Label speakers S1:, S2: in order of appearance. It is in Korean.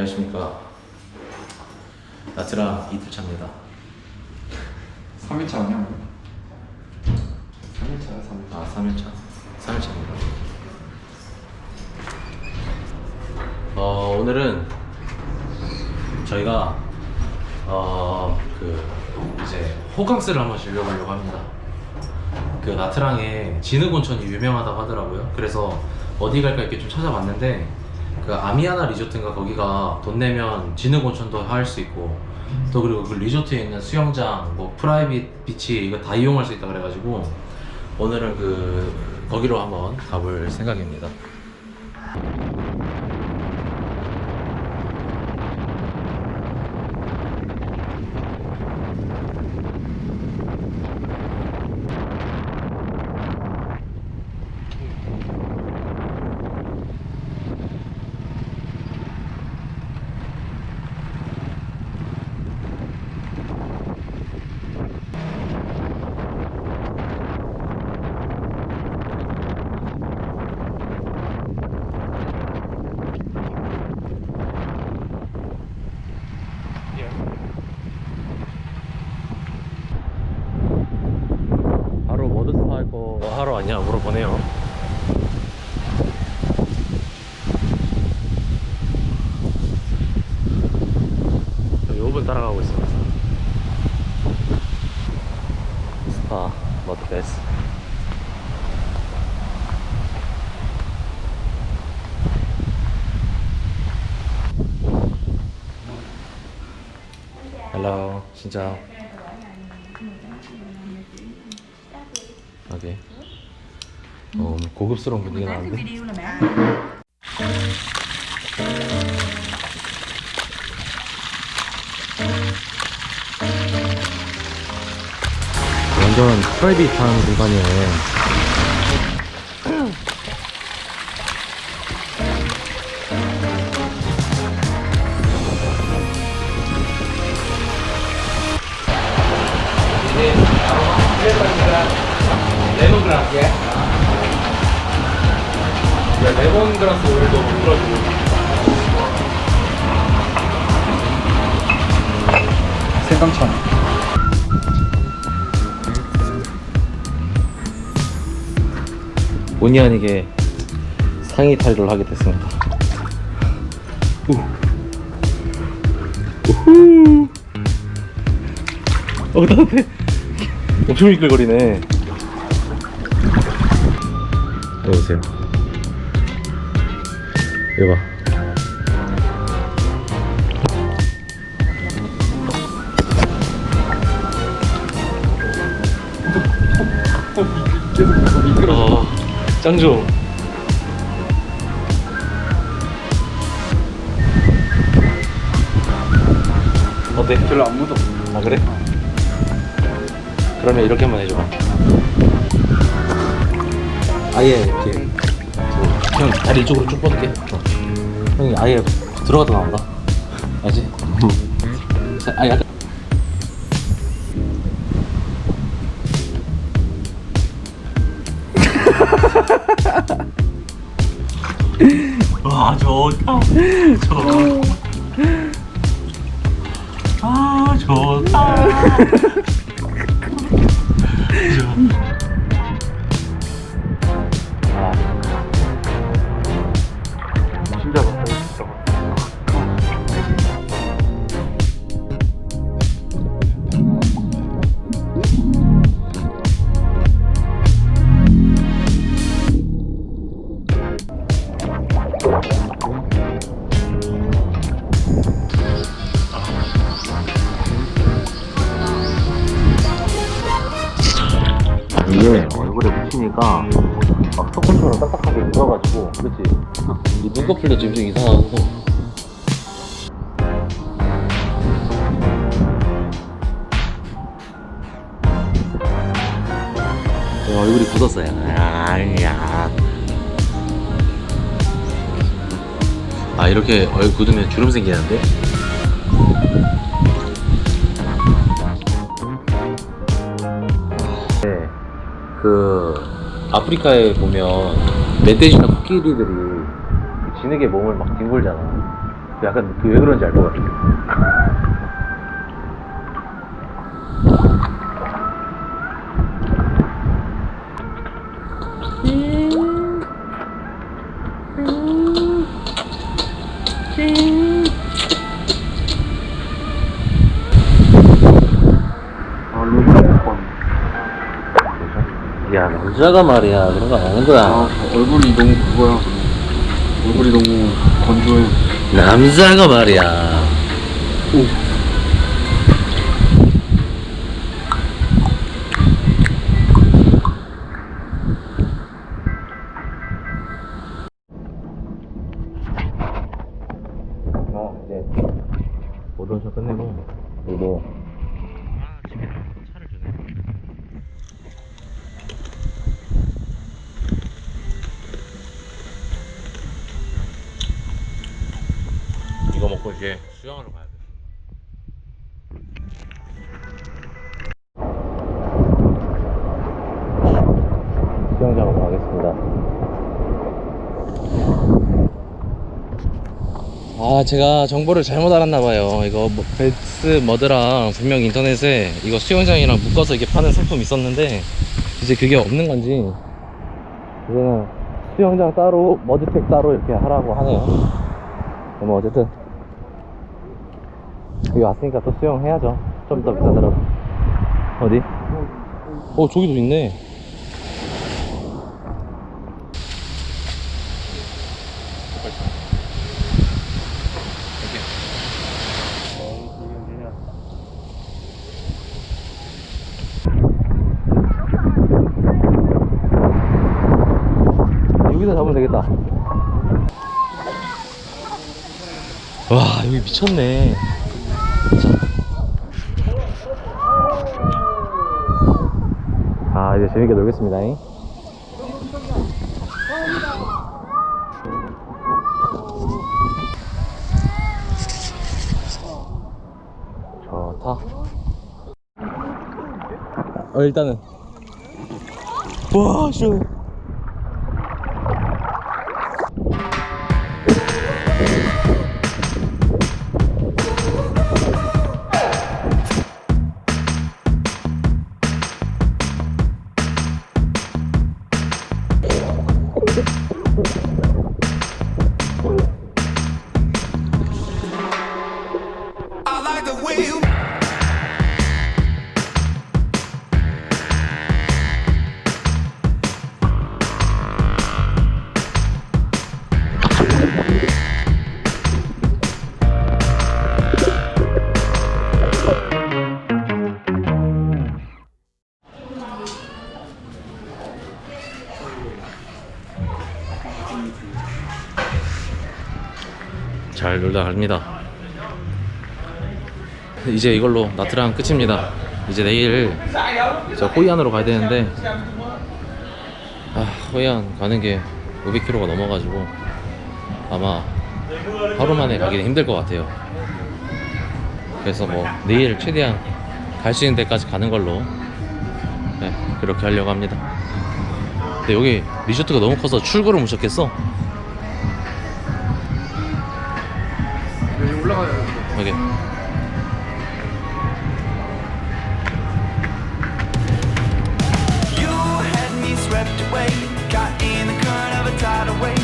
S1: 네, 안녕하십니까. 나트랑 이틀차입니다.
S2: 3일차 아니야? 3일차야 3일차
S1: 아, 3일차. 3일차입니다. 어, 오늘은 저희가 어, 그 이제 호캉스를 한번 즐겨보려고 합니다. 그 나트랑에 진흙 온천이 유명하다고 하더라고요. 그래서 어디 갈까 이렇게 좀 찾아봤는데 그 아미아나 리조트인가 거기가 돈 내면 진흙 온천도 할 수 있고 또 그리고 그 리조트에 있는 수영장, 뭐 프라이빗 비치 이거 다 이용할 수 있다 그래가지고 오늘은 그 거기로 한번 가볼 생각입니다. 바로 워드스파 할 거 하러 왔냐 물어보네요. 저기 5분 따라가고 있습니다. 스파 머드베스. Hello, xin. 오 케이. 어, 고급스러운 분위기가 나는데.
S3: video là bạn
S1: 완전 프라이빗한 공간이네. 레몬그라스 예? 레몬그라스 오일도 만들어주고
S2: 생강천
S1: 본의 아니게 상의 탈의를 하게 됐습니다. 우. 우후. 어, 나한테 엄청 미끌거리네. 여보세요. 이거 봐. 어, 짱좋. 어때?
S2: 별로 안 묻어
S1: 아 그래? 그러면 이렇게 한번 해줘봐 아예 이렇게 저, 형 다리 이쪽으로 쭉 뻗을게 어. 형이 아예 들어가다 나온다? 알지? 자, 아 약간 와 좋다 좋다 아 좋다 이게 얼굴에 묻히니까 막 소금처럼 딱딱하게 묻어가지고 그렇지 이 눈꺼풀도 지금 좀 이상하고. 내 얼굴이 굳었어요. 아야. 아 이렇게 얼굴 굳으면 주름 생기는데? 그 아프리카에 보면 멧돼지나 코끼리들이 그 진흙에 몸을 막 뒹굴잖아. 약간 그 왜 그런지 알 것 같아.
S2: 아
S1: 야 남자가 말이야 그런 거안 하는 거야.
S2: 아 얼굴이 너무 그거야 얼굴이 너무 건조해
S1: 남자가 말이야. 아 이제 오돈쇼 끝내고 그리고 집에 가서 차를 주네. 이거 먹고 이제 수영하러 가야 돼. 수영장으로 가겠습니다. 아, 제가 정보를 잘못 알았나봐요. 이거 뭐, 베스 머드랑 분명 인터넷에 이거 수영장이랑 묶어서 이게 파는 상품 있었는데, 이제 그게 없는 건지, 이제는 수영장 따로, 머드팩 따로 이렇게 하라고 하네요. 뭐, 어쨌든, 여기 왔으니까 또 수영해야죠. 좀 더 비싸더라도. 어디? 어, 저기도 있네. 여기다 잡으면 되겠다. 와, 여기 미쳤네. 아, 이제 재밌게 놀겠습니다. 잉? 좋다. 어, 일단은. 와, 시원해. 잘 놀다 갑니다. 이제 이걸로 나트랑 끝입니다. 이제 내일 저 호이안으로 가야 되는데 아 호이안 가는 게 500km가 넘어가지고 아마 하루 만에 가기는 힘들 것 같아요. 그래서 뭐 내일 최대한 갈 수 있는 데까지 가는 걸로 네, 그렇게 하려고 합니다. 근데 여기 리조트가 너무 커서 출구를 못 찾겠어.
S2: 여기 올라가야 돼
S1: 여기 swept away, caught in the current of a tidal wave.